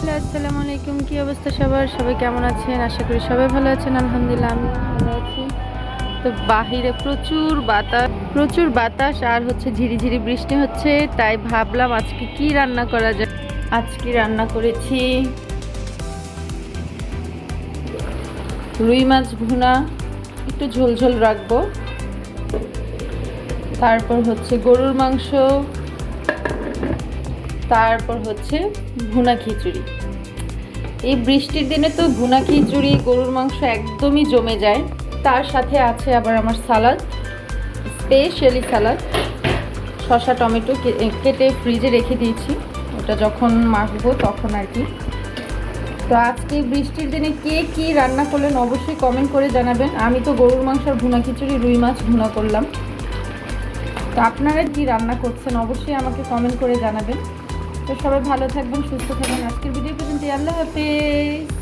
আসসালামু আলাইকুম, কি অবস্থা সবার? সবাই কেমন আছেন? আশা করি সবাই ভালো আছেন, আলহামদুলিল্লাহ, আমি ভালো আছি। তো বাহিরে প্রচুর বাতাস প্রচুর বাতাস আর হচ্ছে ঝিরিঝিরি বৃষ্টি হচ্ছে, তাই ভাবলাম আজকে কি রান্না করা যায়? আজকে রান্না করেছি রুই মাছ ভুনা, একটু ঝোলঝোল রাখব। তারপর হচ্ছে গরুর মাংস তারপর হচ্ছে ভুনা খিচুড়ি। এই বৃষ্টির দিনে তো ভুনা খিচুড়ি, গরুর মাংস একদমই জমে যায়। তার সাথে আছে আবার আমার সালাদ স্পেশালি সালাদ। শসা, টমেটো কেটে ফ্রিজে রেখে দিয়েছি। ওটা যখন মাখবো তখন আর কি। তো আজকে বৃষ্টির দিনে কে কি রান্না করলেন অবশ্যই কমেন্ট করে জানাবেন। আমি তো গরুর মাংস আর ভুনা খিচুড়ি, রুই মাছ ভুনা করলাম। তো আপনারা কি রান্না করছেন অবশ্যই আমাকে কমেন্ট করে জানাবেন। তো সবাই ভালো থাকবেন সুস্থ থাকবেন। আজকের ভিডিও পর্যন্ত আল্লাহ হাফেজ।